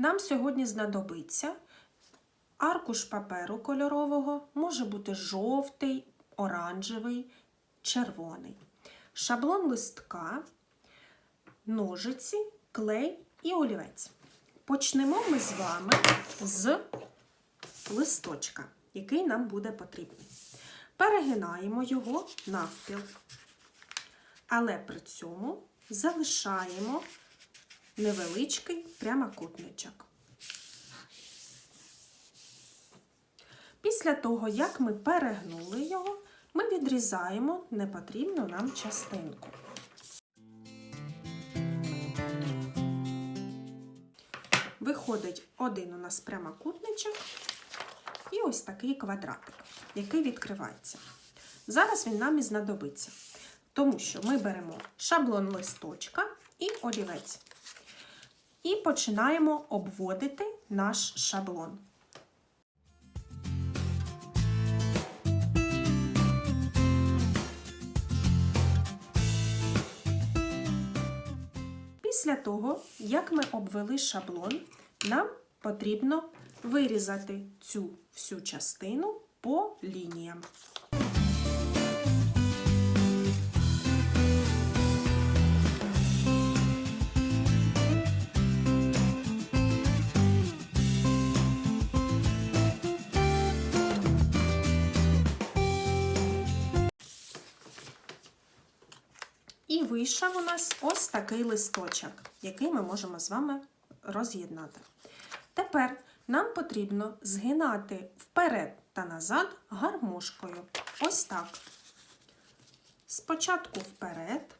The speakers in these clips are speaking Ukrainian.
Нам сьогодні знадобиться аркуш паперу кольорового, може бути жовтий, оранжевий, червоний, шаблон листка, ножиці, клей і олівець. Почнемо ми з вами з листочка, який нам буде потрібний. Перегинаємо його навпіл, але при цьому залишаємо невеличкий прямокутничок. Після того, як ми перегнули його, ми відрізаємо непотрібну нам частинку. Виходить один у нас прямокутничок і ось такий квадратик, який відкривається. Зараз він нам і знадобиться, тому що ми беремо шаблон листочка і олівець. І починаємо обводити наш шаблон. Після того, як ми обвели шаблон, нам потрібно вирізати цю всю частину по лініям. І вийшов у нас ось такий листочок, який ми можемо з вами роз'єднати. Тепер нам потрібно згинати вперед та назад гармошкою. Ось так. Спочатку вперед,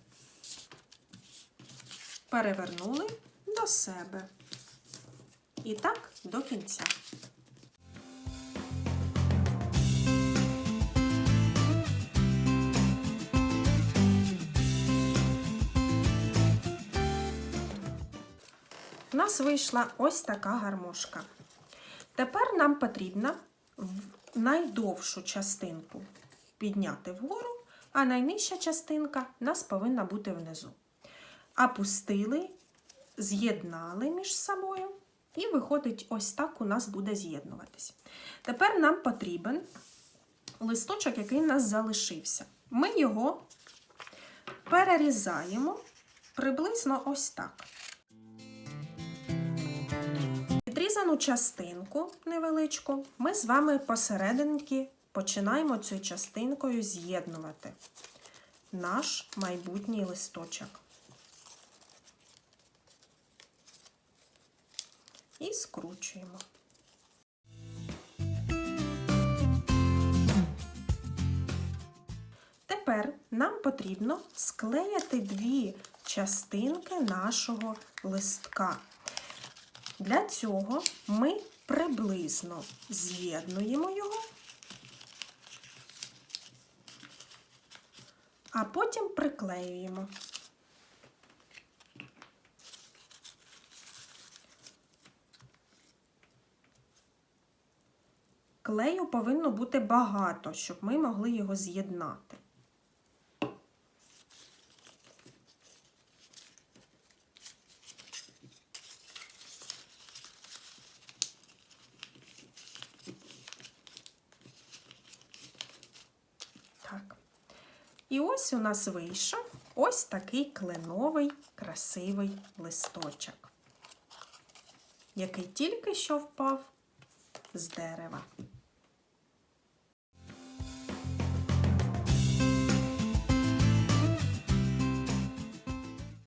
перевернули до себе. І так до кінця. У нас вийшла ось така гармошка. Тепер нам потрібно найдовшу частинку підняти вгору, а найнижча частинка у нас повинна бути внизу. Опустили, з'єднали між собою, і виходить, ось так у нас буде з'єднуватись. Тепер нам потрібен листочок, який у нас залишився. Ми його перерізаємо приблизно ось так. Відрізану частинку невеличку ми з вами посерединки починаємо цією частинкою з'єднувати наш майбутній листочок. І скручуємо. Тепер нам потрібно склеїти дві частинки нашого листка. Для цього ми приблизно з'єднуємо його, а потім приклеюємо. Клею повинно бути багато, щоб ми могли його з'єднати. Так. І ось у нас вийшов ось такий кленовий красивий листочок, який тільки що впав з дерева.